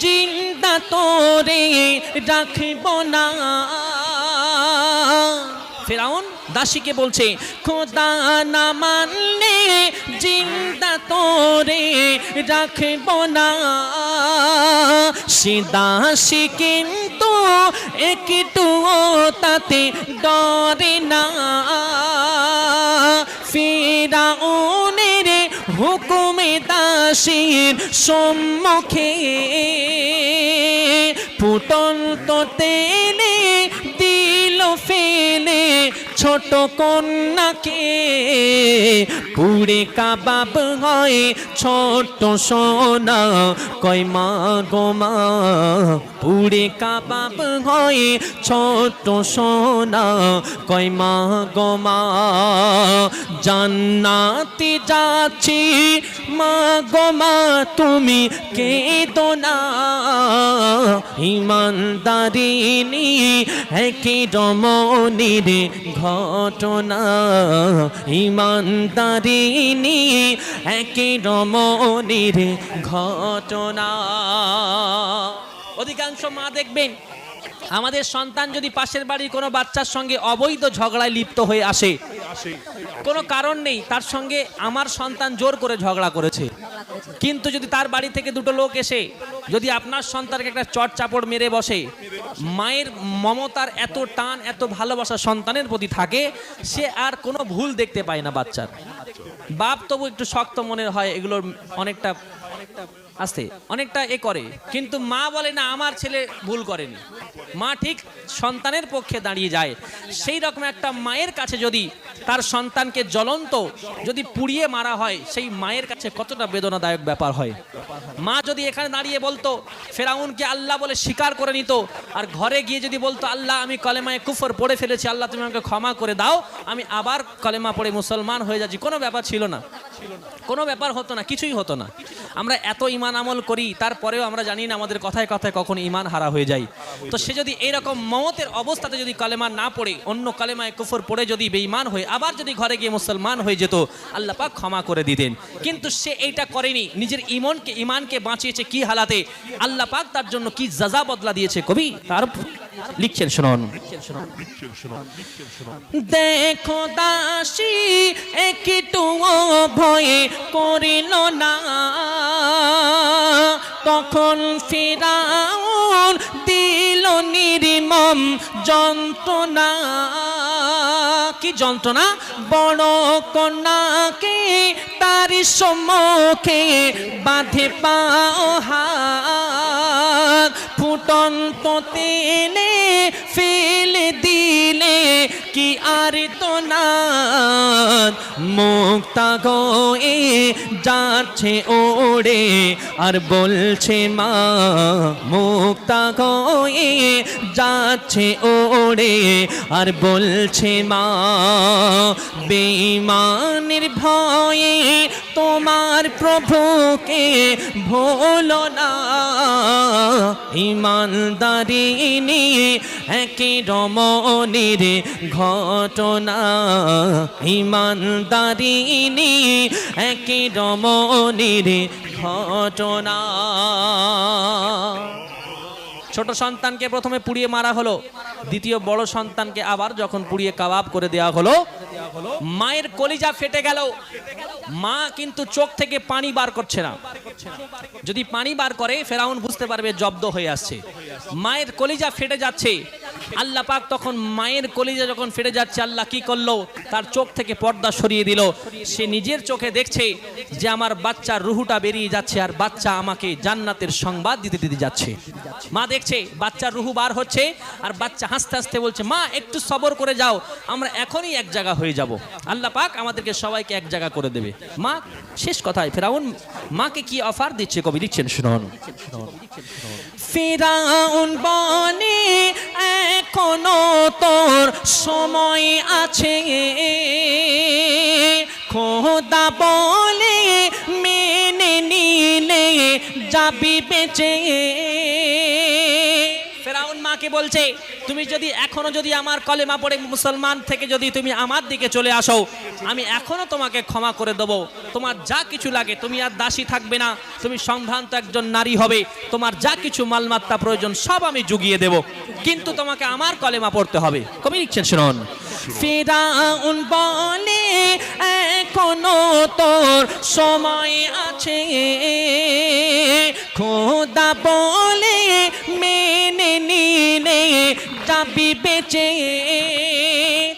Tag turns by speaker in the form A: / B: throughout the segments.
A: জিন্দা তোরে রাখব না। ফেরাউন দাসীকে বলছে, খোদা না মানলে জিন্দা তোরে রাখব না। সে দাসী কিন্তু একটু তাতে ডরে না। ফেরাউনের হুকুমে দাসীর সম্মুখে তো তেলে দিল ফেলে ছোট কন্যাকে পুড়ে কাবাব হয়, ছোট সোনা। কয়, মা গো মা। পুড়ে কাবাব হয়, ছোট সোনা। কয়, মা গো মা। জান্নাতে যাচ্ছি। মা গো মা, তুমি কেদো না। ইমানদারিনী, একই রমণীর ঘটনা। ইমানদারিনী একই রমণীর ঘটনা। অধিকাংশ মা দেখবেন, আমাদের সন্তান যদি পাশের বাড়ির কোনো বাচ্চার সঙ্গে অবৈধ ঝগড়ায় লিপ্ত হয়ে আসে, কোনো কারণ নেই, তার সঙ্গে আমার সন্তান জোর করে ঝগড়া করেছে। কিন্তু যদি তার বাড়ি থেকে দুটো লোক এসে, যদি আপনার সন্তানকে একটা চট চাপড় মেরে বসে, মায়ের মমতার এত টান, এত ভালোবাসা সন্তানের প্রতি থাকে, সে আর কোনো ভুল দেখতে পায় না বাচ্চার। বাপ তবু একটু শক্ত মনে হয় এগুলোর অনেকটা আস্তে, অনেকটা এ করে। কিন্তু মা বলে, না, আমার ছেলে ভুল করেনি। মা ঠিক সন্তানের পক্ষে দাঁড়িয়ে যায়। সেই রকম একটা মায়ের কাছে যদি তার সন্তানকে জ্বলন্ত, যদি পুড়িয়ে মারা হয়, সেই মায়ের কাছে কতটা বেদনাদায়ক ব্যাপার হয়? মা যদি এখানে দাঁড়িয়ে বলতো, ফেরাউনকে আল্লাহ বলে স্বীকার করে নিত। আর ঘরে গিয়ে যদি বলতো, আল্লাহ, আমি কলেমায় কুফর পড়ে ফেলেছি, আল্লাহ, তুমি আমাকে ক্ষমা করে দাও, আমি আবার কলেমা পড়ে মুসলমান হয়ে যাচ্ছি। কোনো ব্যাপার ছিল না। কোনো ব্যাপার হতো না, কিছুই হতো না। আমরা এত ইমান আমল করি, তারপরেও আমরা জানি না আমাদের কথায় কথায় কখন ইমান হারা হয়ে যায়। তো সে যদি এইরকম মমতের অবস্থাতে যদি কালেমা না পড়ে, অন্য কালেমায় কুফর পড়ে যদি বেঈমান হয়ে, আবার যদি ঘরে গিয়ে মুসলমান হয়ে যেত, আল্লাহ পাক ক্ষমা করে দিতেন। কিন্তু সে এইটা করেনি। নিজের ইমনকে ইমানকে বাঁচিয়েছে কি হালাতে? আল্লাহ পাক তার জন্য কি জাজা বদলা দিয়েছে কবি? তার লিখছেন, শুনুন। দেখো দাসী একটু ভয়ে করিল না। তখন ফিরাউন দিল নির্মম যন্ত্রণা। কি যন্ত্রণা? বড় কন্যাকে তার সম্মুখে বাঁধে হাত ফুটন্ত তেলে ফেলে দিলে কি আর তো না? মুক্তা গয়ে যাচ্ছে ওড়ে আর বলছে মা, মুক্তা গয়ে যাচ্ছে ওড়ে আর বলছে মা বেঈমানের ভয়ে তোমার প্রভুকে ভোলো না। ইমানদারিনী একই রমণীর ঘটনা। ইমানদারিনী একই রমণীর ঘটনা। ছোট সন্তানকে প্রথমে পুড়িয়ে মারা হলো। দ্বিতীয় বড় সন্তানকে আবার যখন পুড়িয়ে কাবাব করে দেওয়া হলো, মায়ের কলিজা ফেটে গেল। মা কিন্তু চোখ থেকে পানি বার করছে না। যদি পানি বার করে, ফেরাউন বুঝতে পারবে জব্দ হয়ে আসছে। মায়ের কলিজা ফেটে যাচ্ছে। আল্লাহ পাক তখন মায়ের কলিজা যখন ফেটে যাচ্ছে, আল্লাহ কি করল? তার চোখ থেকে পর্দা সরিয়ে দিল। সে নিজের চোখে দেখছে যে আমার বাচ্চার রুহুটা বেরিয়ে যাচ্ছে আর বাচ্চা আমাকে জান্নাতের সংবাদ দিতে দিতে যাচ্ছে। মা দেখছে, বাচ্চার রুহু বার হচ্ছে আর বাচ্চা হাসতে হাসতে বলছে, মা, একটু সবর করে যাও, আমরা এখনই এক জায়গা হয়ে যাব। আল্লাহ পাক আমাদেরকে সবাইকে এক জায়গা করে দেবে। মা, শেষ কথায় ফেরাউন, মাকে কি অফার দিচ্ছে কবি? লিখছেন, শুনুন। ফেরাউন বনে তোর সময় আছে। খোদা বলে মেনে নিলে যাবি বেঁচে। আমাকে বলছে, তুমি যদি এখনও যদি আমার কলেমা পড়ে মুসলমান থেকে যদি তুমি আমার দিকে চলে আসো, আমি এখনও তোমাকে ক্ষমা করে দেবো। তোমার যা কিছু লাগে, তুমি আর দাসী থাকবে না। তুমি সম্ভ্রান্ত একজন নারী হবে। তোমার যা কিছু মালমাত্তা প্রয়োজন, সব আমি জুগিয়ে দেব। কিন্তু তোমাকে আমার কলেমা পড়তে হবে। কবি লিখছেন, শুনুন। ফেরাউন বলে, এখনও তোর সময় আছে। খোদা বলে যাবি বেঁচে।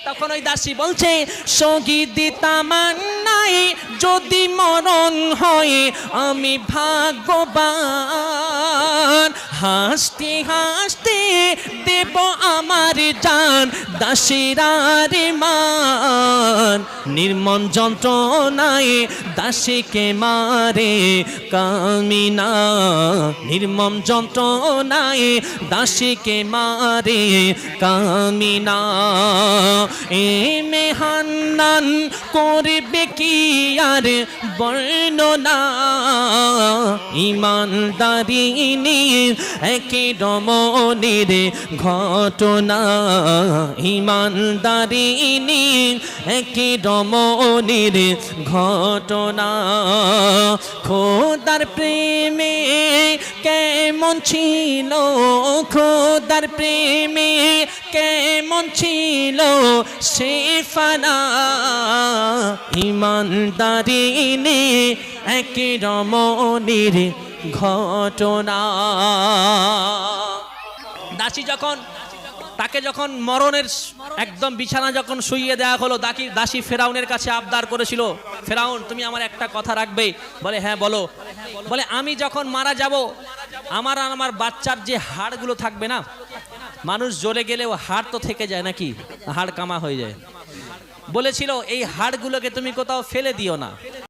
A: তখন ওই দাসী বলছে, সংগীত তামান্নাই যদি মরণ হয়, আমি ভাগ্যবান। হাসতে হাসতে দেব আমার জান দাসিরার মান। নির্মম যন্ত্রণায় দাসীকে মারে কামিনা। নির্মম যন্ত্রণায় দাসীকে মারে কামিনা। এ মেহান্নান করবে কি আর বর্ণনা? ইমানদারিনী একে রমণীর ঘটনা। ইমানদারিনী একে রমণীর ঘটনা। খোদার প্রেমে কেমন ছিল? খোদার প্রেমে কেমন ছিল সে ফানা ইমানদারিনী একে রমণীর ঘটনা। দাসী যখন, তাকে যখন মরণের একদম বিছানা যখন শুইয়ে দেওয়া হলো, দাকি, দাসী ফেরাউনের কাছে আবদার করেছিল, ফেরাউন, তুমি আমার একটা কথা রাখবে। বলে হ্যাঁ বলো। বলে, আমি যখন মারা যাব, আমার আর আমার বাচ্চার যে হাড়গুলো থাকবে না মানুষ জ্বলে গেলেও হাড় তো থেকে যায় নাকি? হাড় কামা হয়ে যায়। বলেছিল, এই হাড়গুলোকে তুমি কোথাও ফেলে দিও না।